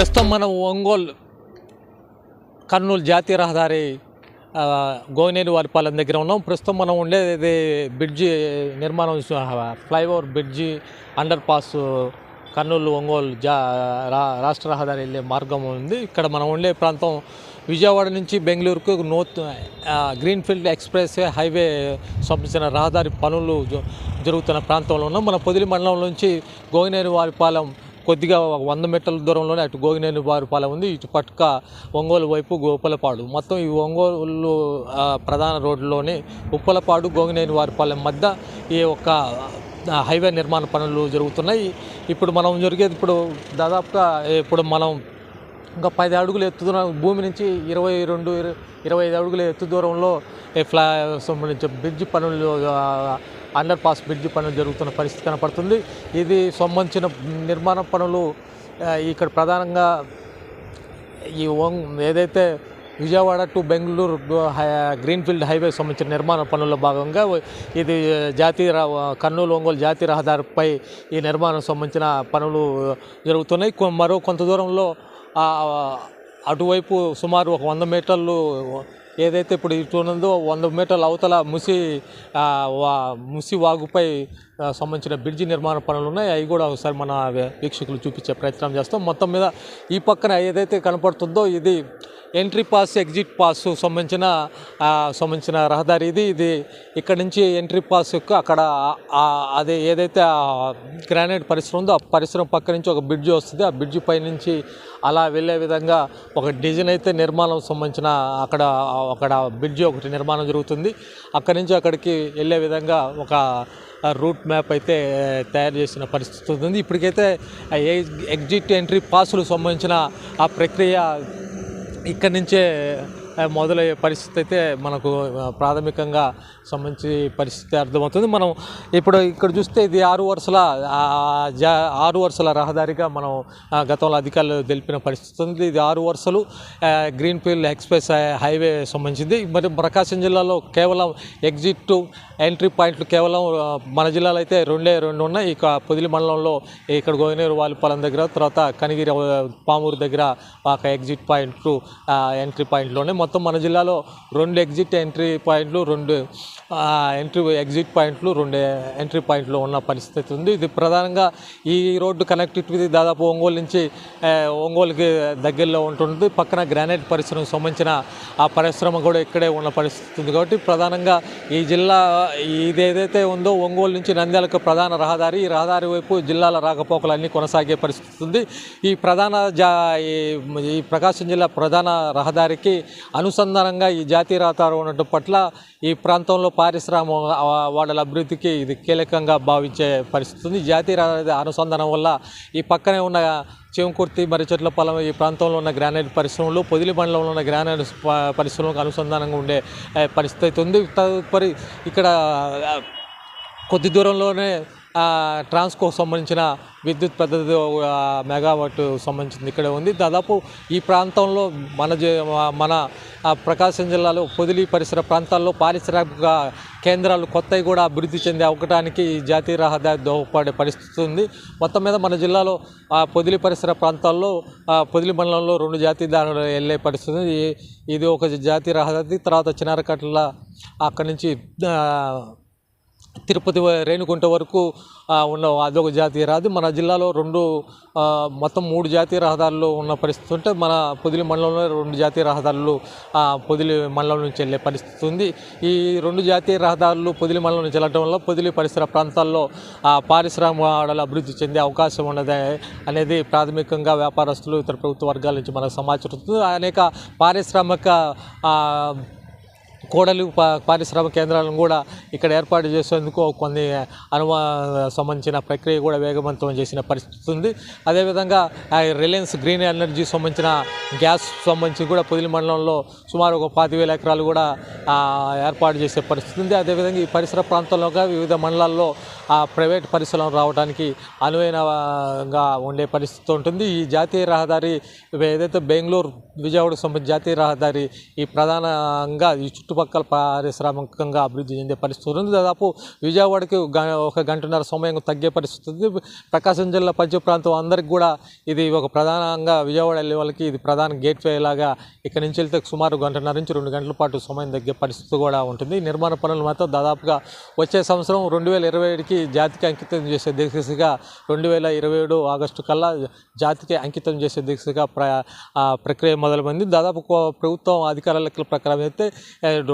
ప్రస్తుతం మనం ఒంగోలు కర్నూలు జాతీయ రహదారి గోనేరు వారిపాలెం దగ్గర ఉన్నాం. ప్రస్తుతం మనం ఉండేది బ్రిడ్జి నిర్మాణం flyover bridge underpass Kurnool Ongole జా రా- రాష్ట్ర రహదారి వెళ్ళే మార్గం ఉంది. ఇక్కడ మనం ఉండే ప్రాంతం విజయవాడ నుంచి బెంగళూరుకు నూత్ గ్రీన్ఫీల్డ్ ఎక్స్ప్రెస్ హైవే సంబంధించిన రహదారి పనులు జరుగుతున్న ప్రాంతంలో ఉన్నాం. మన పొదిలి మండలం నుంచి గోగినేరు వారిపాలెం కొద్దిగా ఒక వంద మీటర్ల దూరంలోనే అటు గోగినేని వారిపాలెం ఉంది ఇటు పట్టుక ఒంగోలు వైపు గోపలపాడు. మొత్తం ఈ ఒంగోలు ప్రధాన రోడ్డులోని ఉప్పలపాడు గోగినేని వారిపాలెం మధ్య ఈ యొక్క హైవే నిర్మాణ పనులు జరుగుతున్నాయి. ఇప్పుడు మనం జరిగేది ఇప్పుడు దాదాపుగా ఇప్పుడు మనం ఇంకా పది అడుగులు ఎత్తు దూరం భూమి నుంచి ఇరవై రెండు ఇరవై ఐదు అడుగుల ఎత్తు దూరంలో ఫ్లా సంబంధించి బ్రిడ్జ్ పనులు అండర్ పాస్ బ్రిడ్జ్ పనులు జరుగుతున్న పరిస్థితి కనపడుతుంది. ఇది సంబంధించిన నిర్మాణ పనులు ఇక్కడ ప్రధానంగా ఈ ఓం- ఏదైతే Vijayawada to Bengaluru greenfield highway సంబంధించిన నిర్మాణ పనుల్లో భాగంగా ఇది జాతీయ కర్నూలు ఒంగోలు జాతీయ రహదారిపై ఈ నిర్మాణం సంబంధించిన పనులు జరుగుతున్నాయి. మరో కొంత దూరంలో అటువైపు సుమారు ఒక వంద మీటర్లు ఏదైతే ఇప్పుడు ఇటు ఉన్నదో వంద మీటర్ల అవతల ముసి ఆ, వా- ముసి వాగుపై ఆ, సంబంధించిన బ్రిడ్జి నిర్మాణ పనులు ఉన్నాయి. అవి కూడా ఒకసారి మన వీక్షకులు చూపించే ప్రయత్నం చేస్తాం. మొత్తం మీద ఈ పక్కన ఏదైతే కనపడుతుందో ఇది ఎంట్రీ పాస్ ఎగ్జిట్ పాస్ సంబంధించిన సంబంధించిన రహదారి ఇది. ఇది ఇక్కడ నుంచి ఎంట్రీ పాస్ యొక్క అక్కడ అది అదే ఏదైతే గ్రానైట్ పరిశ్రమ ఉందో ఆ పరిశ్రమ పక్క నుంచి ఒక బ్రిడ్జి వస్తుంది. ఆ బ్రిడ్జి పై నుంచి అలా వెళ్ళే విధంగా ఒక డిజైన్ అయితే నిర్మాణం సంబంధించిన అక్కడ అక్కడ బ్రిడ్జి ఒకటి నిర్మాణం జరుగుతుంది. అక్కడి నుంచి అక్కడికి వెళ్ళే విధంగా ఒక రూట్ మ్యాప్ అయితే తయారు చేసిన పరిస్థితి ఉంది. ఇప్పటికైతే ఆ ఎగ్జిట్ ఎంట్రీ పాసులు సంబంధించిన ఆ ప్రక్రియ ఇక్కడి నుంచే మొదలయ్యే పరిస్థితి అయితే మనకు ప్రాథమికంగా సంబంధించి పరిస్థితి అర్థమవుతుంది. మనం ఇప్పుడు ఇక్కడ చూస్తే ఇది ఆరు వరుసల ఆరు వరుసల రహదారిగా మనం గతంలో అధికారులు తెలిపిన పరిస్థితి ఉంది. ఇది ఆరు వరుసలు గ్రీన్ ఫీల్డ్ ఎక్స్ప్రెస్ హైవే సంబంధించింది. మరి ప్రకాశం జిల్లాలో కేవలం ఎగ్జిట్ ఎంట్రీ పాయింట్లు కేవలం మన జిల్లాలో అయితే రెండే రెండు ఉన్నాయి. ఇక పొదిలి మండలంలో ఇక్కడ గోవినేరు వాలిపాలెం దగ్గర తర్వాత కనిగిరి పామూరు దగ్గర ఒక ఎగ్జిట్ పాయింట్లు ఆ, ఎంట్రీ పాయింట్లోనే మొత్తం మన జిల్లాలో రెండు ఎగ్జిట్ ఎంట్రీ పాయింట్లు రెండు ఎంట్రీ ఎగ్జిట్ పాయింట్లు రెండు ఎంట్రీ పాయింట్లు ఉన్న పరిస్థితి ఉంది. ఇది ప్రధానంగా ఈ రోడ్డు కనెక్టివిటీ దాదాపు ఒంగోలు నుంచి ఒంగోలుకి దగ్గరలో ఉంటుంది పక్కన గ్రానైట్ పరిశ్రమకు సంబంధించిన ఆ పరిశ్రమ కూడా ఇక్కడే ఉన్న పరిస్థితి ఉంది కాబట్టి ప్రధానంగా ఈ జిల్లా ఇది ఏదైతే ఉందో ఒంగోలు నుంచి నంద్యాలకు ప్రధాన రహదారి ఈ రహదారి వైపు జిల్లాల రాకపోకలు అన్నీ కొనసాగే పరిస్థితి ఉంది. ఈ ప్రధాన జా ఈ ఈ ప్రకాశం జిల్లా ప్రధాన రహదారికి అనుసంధానంగా ఈ జాతీయ రహదారి ఉండటం పట్ల ఈ ప్రాంతంలో పారిశ్రామిక వాడల అభివృద్ధికి ఇది కీలకంగా భావించే పరిస్థితి ఉంది. జాతీయ రహదారి అనుసంధానం వల్ల ఈ పక్కనే ఉన్న చేమకుర్తి మరి చెట్ల పొలం ఈ ప్రాంతంలో ఉన్న గ్రానైట్ పరిశ్రమలు పొదిలి మండలంలో ఉన్న గ్రానైట్ పరిశ్రమలకు అనుసంధానంగా ఉండే పరిస్థితి పరిస్థితి ఉంది. తదుపరి ఇక్కడ కొద్ది దూరంలోనే ట్రాన్స్కో సంబంధించిన విద్యుత్ పెద్దది మెగావాట్ సంబంధించింది ఇక్కడ ఉంది. దాదాపు ఈ ప్రాంతంలో మన మన ప్రకాశం జిల్లాలో పొదిలి పరిసర ప్రాంతాల్లో పారిశ్రామిక కేంద్రాలు కొత్తవి కూడా అభివృద్ధి చెంది అవ్వటానికి ఈ జాతీయ రహదారి దోహపడే పరిస్థితి ఉంది. మొత్తం మీద మన జిల్లాలో ఆ, పొదిలి పరిసర ప్రాంతాల్లో పొదిలి మండలంలో రెండు జాతీయ దారులు వెళ్ళే పరిస్థితి ఇది ఒక జాతీయ రహదారి తర్వాత చిన్నారకట్ల అక్కడి నుంచి తిరుపతి రేణుకుంట వరకు ఉన్న అదొక జాతీయ రహదారి. మన జిల్లాలో రెండు మొత్తం మూడు జాతీయ రహదారులు ఉన్న పరిస్థితి ఉంటే మన పొదిలి మండలంలో రెండు జాతీయ రహదారులు పొదిలి మండలం నుంచి వెళ్ళే పరిస్థితి ఉంది. ఈ రెండు జాతీయ రహదారులు పొదిలి మండలం నుంచి వెళ్ళడం వల్ల పొదిలి పరిసర ప్రాంతాల్లో పారిశ్రామిక ఆడలు అభివృద్ధి చెందే అవకాశం ఉన్నది అనేది ప్రాథమికంగా వ్యాపారస్తులు ఇతర ప్రభుత్వ వర్గాల నుంచి మనకు సమాచారం అనేక పారిశ్రామిక కోడలు పా- పారిశ్రామిక కేంద్రాలను కూడా ఇక్కడ ఏర్పాటు చేసేందుకు కొన్ని అనుమా సంబంధించిన ప్రక్రియ కూడా వేగవంతం చేసిన పరిస్థితి ఉంది. అదేవిధంగా రిలయన్స్ గ్రీన్ ఎనర్జీ సంబంధించిన గ్యాస్ సంబంధించి కూడా పొదిలి మండలంలో సుమారు ఒక పాతి వేల ఎకరాలు కూడా ఏర్పాటు చేసే పరిస్థితి ఉంది. అదేవిధంగా ఈ పరిసర ప్రాంతంలోగా వివిధ మండలాల్లో ఆ ప్రైవేట్ పరిశ్రమలు రావడానికి అనువైనగా ఉండే పరిస్థితి ఉంటుంది. ఈ జాతీయ రహదారి ఏదైతే బెంగళూరు విజయవాడకు సంబంధించి జాతీయ రహదారి ఈ ప్రధానంగా ఈ చుట్టుపక్కల పారిశ్రామికంగా అభివృద్ధి చెందే పరిస్థితి ఉంది. దాదాపు విజయవాడకి గ- ఒక గంటన్నర సమయం తగ్గే పరిస్థితి ఉంది. ప్రకాశం జిల్లా పంచ ప్రాంతం అందరికి కూడా ఇది ఒక ప్రధానంగా విజయవాడ వెళ్ళే వాళ్ళకి ఇది ప్రధాన గేట్వే లాగా ఇక్కడ నుంచి వెళ్తే సుమారు గంటన్నర నుంచి రెండు గంటల పాటు సమయం తగ్గే పరిస్థితి కూడా ఉంటుంది. నిర్మాణ పనులు మాత్రం దాదాపుగా వచ్చే సంవత్సరం రెండు వేల ఇరవై ఏడుకి జాతికి అంకితం చేసే దిశగా రెండు వేల ఇరవై ఏడు ఆగస్టు కల్లా జాతికి అంకితం చేసే దిశగా ప్ర ఆ ప్రక్రియ మొదలైంది దాదాపు ప్రభుత్వం అధికారుల లెక్కల ప్రకారం అయితే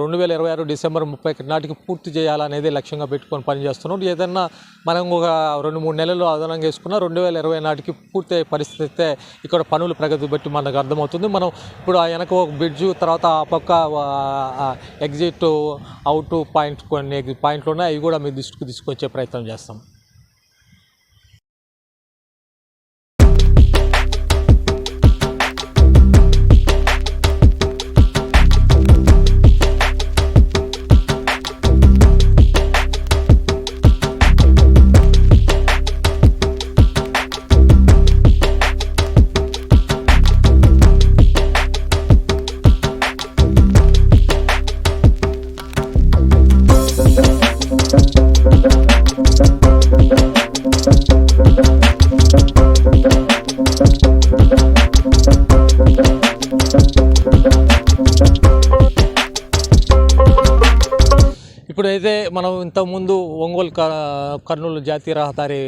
రెండు వేల ఇరవై ఆరు డిసెంబర్ ముప్పై ఒకటి నాటికి పూర్తి చేయాలనేది లక్ష్యంగా పెట్టుకొని పనిచేస్తున్నాం. ఏదన్నా మనం ఒక రెండు మూడు నెలలు అదనంగా వేసుకున్నా రెండు వేల ఇరవై నాటికి పూర్తి పరిస్థితి అయితే ఇక్కడ పనుల ప్రగతి బట్టి మనకు అర్థమవుతుంది. మనం ఇప్పుడు ఆ వెనక ఒక బ్రిడ్జ్ తర్వాత ఆ పక్క ఎగ్జిట్ అవుట్ పాయింట్ కొన్ని పాయింట్లు ఉన్నాయి. అవి కూడా మీ దృష్టికి తీసుకొచ్చే ప్రయత్నం చేస్తాం. ఇప్పుడైతే మనం ఇంతకుముందు ఒంగోలు క- కర్నూలు జాతీయ రహదారి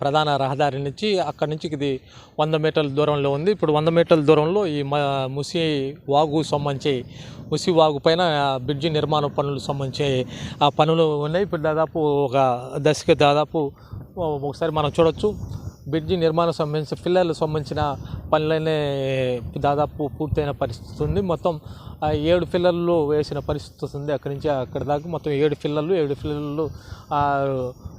ప్రధాన రహదారి నుంచి అక్కడి నుంచి ఇది వంద మీటర్ల దూరంలో ఉంది. ఇప్పుడు వంద మీటర్ల దూరంలో ఈ ముసి వాగు సంబంధించి ముసి వాగు పైన బ్రిడ్జి నిర్మాణ పనులు సంబంధించి ఆ పనులు ఉన్నాయి. ఇప్పుడు దాదాపు ఒక దశకి దాదాపు ఒకసారి మనం చూడొచ్చు. బ్రిడ్జి నిర్మాణం సంబంధించిన పిల్లలకు సంబంధించిన పనులనే దాదాపు పూర్తయిన పరిస్థితి ఉంది. మొత్తం ఏడు పిల్లర్లు వేసిన పరిస్థితి ఉంది అక్కడి నుంచి అక్కడి దాకా మొత్తం ఏడు పిల్లర్లు ఏడు పిల్లర్లు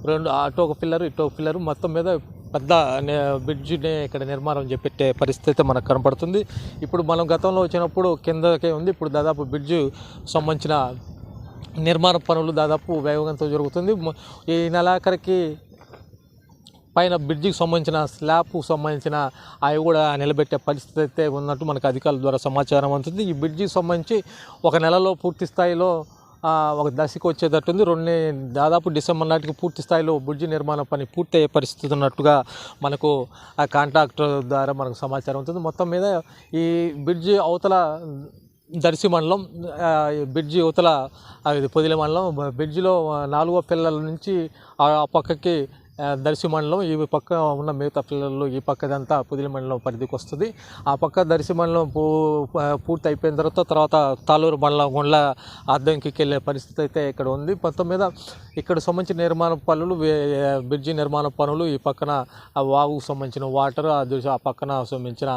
రెండు అటు ఒక పిల్లరు ఇటు ఒక పిల్లరు మొత్తం మీద పెద్ద నే- బ్రిడ్జిని ఇక్కడ నిర్మాణం చేపెట్టే పరిస్థితి మనకు కనపడుతుంది. ఇప్పుడు మనం గతంలో వచ్చినప్పుడు కిందకే ఉంది. ఇప్పుడు దాదాపు బ్రిడ్జి సంబంధించిన నిర్మాణ పనులు దాదాపు వేగంతో జరుగుతుంది. ఈ నెలాఖరికి పైన బ్రిడ్జికి సంబంధించిన స్లాబ్కు సంబంధించిన అవి కూడా నిలబెట్టే పరిస్థితి అయితే ఉన్నట్టు మనకు అధికారుల ద్వారా సమాచారం అందుతుంది. ఈ బ్రిడ్జికి సంబంధించి ఒక నెలలో పూర్తి స్థాయిలో ఒక దశకు వచ్చేటట్టుంది రెండు దాదాపు డిసెంబర్ నాటికి పూర్తి స్థాయిలో బ్రిడ్జి నిర్మాణ పని పూర్తి అయ్యే పరిస్థితి ఉన్నట్టుగా మనకు ఆ కాంట్రాక్టర్ ద్వారా మనకు సమాచారం ఉంటుంది మొత్తం మీద ఈ బ్రిడ్జి అవతల దర్శి మండలం ఈ బ్రిడ్జి అవతల పొదిల పొదిలి మండలం బ్రిడ్జిలో నాలుగో పిల్లల నుంచి ఆ పక్కకి దర్శి మండలం ఈ పక్క ఉన్న మిగతా పిల్లలు ఈ పక్కదంతా పుదిలి మండలం పరిధికి వస్తుంది. ఆ పక్క దర్శి మండలం పూ పూర్తి అయిపోయిన తర్వాత తర్వాత తాలూరు మండలం గుండ్ల అద్దంకి వెళ్ళే పరిస్థితి అయితే ఇక్కడ ఉంది. మొత్తం మీద ఇక్కడ సంబంధించిన నిర్మాణ పనులు బ్రిడ్జి నిర్మాణ పనులు ఈ పక్కన ఆ వాగుకు సంబంధించిన వాటర్ ఆ దృశ్య ఆ పక్కన సంబంధించిన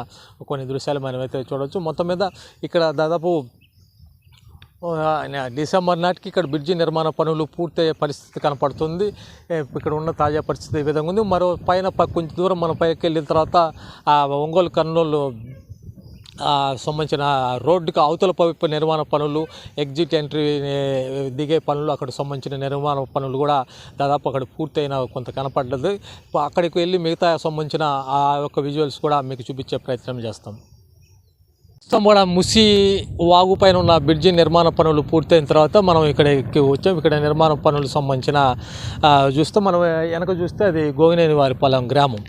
కొన్ని దృశ్యాలు మనం అయితే చూడవచ్చు మొత్తం మీద ఇక్కడ దాదాపు డిసెంబర్ నాటికి ఇక్కడ బ్రిడ్జి నిర్మాణ పనులు పూర్తయ్యే పరిస్థితి కనపడుతుంది. ఇక్కడ ఉన్న తాజా పరిస్థితి ఈ విధంగా ఉంది. మరో పైన కొంచెం దూరం మన పైకి వెళ్ళిన తర్వాత ఆ ఒంగోలు కర్నూలు సంబంధించిన రోడ్డుకి అవతల పైపు నిర్మాణ పనులు ఎగ్జిట్ ఎంట్రీ దిగే పనులు అక్కడ సంబంధించిన నిర్మాణ పనులు కూడా దాదాపు అక్కడ పూర్తయిన కొంత కనపడ్డది అక్కడికి వెళ్ళి మిగతా సంబంధించిన ఆ యొక్క విజువల్స్ కూడా మీకు చూపించే ప్రయత్నం చేస్తాం. ప్రస్తుతం కూడా ముసి వాగు పైన ఉన్న బ్రిడ్జి నిర్మాణ పనులు పూర్తయిన తర్వాత మనం ఇక్కడికి వచ్చాం. ఇక్కడ నిర్మాణ పనులు సంబంధించిన చూస్తే మనం వెనక చూస్తే అది గోగినేని వారిపాలెం గ్రామం.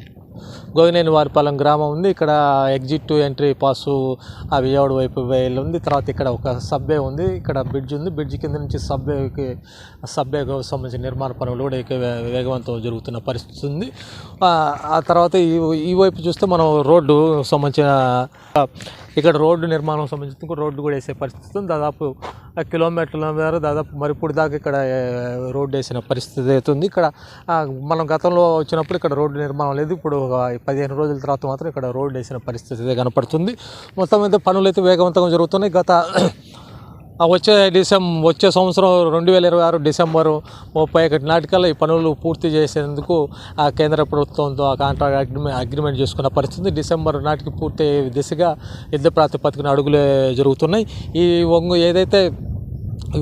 గోగినేని వారిపాలెం గ్రామం ఉంది. ఇక్కడ ఎగ్జిట్ టు ఎంట్రీ పాసు ఆ విజయవాడ వైపు వేలు ఉంది తర్వాత ఇక్కడ ఒక సబ్వే ఉంది. ఇక్కడ బ్రిడ్జ్ ఉంది. బ్రిడ్జ్ కింద నుంచి సబ్వేకి సబ్వేకి సంబంధించిన నిర్మాణ పనులు కూడా ఇక వేగవంతం జరుగుతున్న పరిస్థితి ఉంది. ఆ, తర్వాత ఈ ఈ వైపు చూస్తే మనం రోడ్డు సంబంధించిన ఇక్కడ రోడ్డు నిర్మాణం సంబంధించి రోడ్డు కూడా వేసే పరిస్థితి ఉంది. దాదాపు కిలోమీటర్ల మేర దాదాపు ఇప్పుడు దాకా ఇక్కడ రోడ్డు వేసిన పరిస్థితి అయితే ఉంది ఇక్కడ మనం గతంలో వచ్చినప్పుడు ఇక్కడ రోడ్డు నిర్మాణం లేదు. ఇప్పుడు పదిహేను రోజుల తర్వాత మాత్రం ఇక్కడ రోడ్డు వేసిన పరిస్థితి కనపడుతుంది. మొత్తం అయితే పనులు అయితే వేగవంతంగా జరుగుతున్నాయి. గత వచ్చే డిసెంబర్ వచ్చే సంవత్సరం రెండు వేల ఇరవై ఆరు డిసెంబరు ముప్పై ఒకటి నాటికల్లా ఈ పనులు పూర్తి చేసేందుకు ఆ కేంద్ర ప్రభుత్వంతో ఆ కాంట్రాక్ట్ అగ్రిమెంట్ అగ్రిమెంట్ చేసుకున్న పరిస్థితి డిసెంబర్ నాటికి పూర్తి దిశగా యుద్ధ ప్రాతిపదికన అడుగులే జరుగుతున్నాయి. ఈ ఒంగు ఏదైతే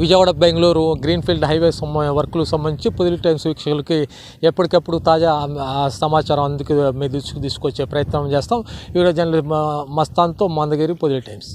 విజయవాడ బెంగళూరు గ్రీన్ఫీల్డ్ హైవే వర్క్లకు సంబంధించి పొదిలి టైమ్స్ వీక్షకులకి ఎప్పటికప్పుడు తాజా సమాచారం అందుకు మీ దృష్టికి తీసుకొచ్చే ప్రయత్నం చేస్తాం. వీడియో జర్నలిస్ట్ మస్తాన్తో మందగిరి పొదిలి టైమ్స్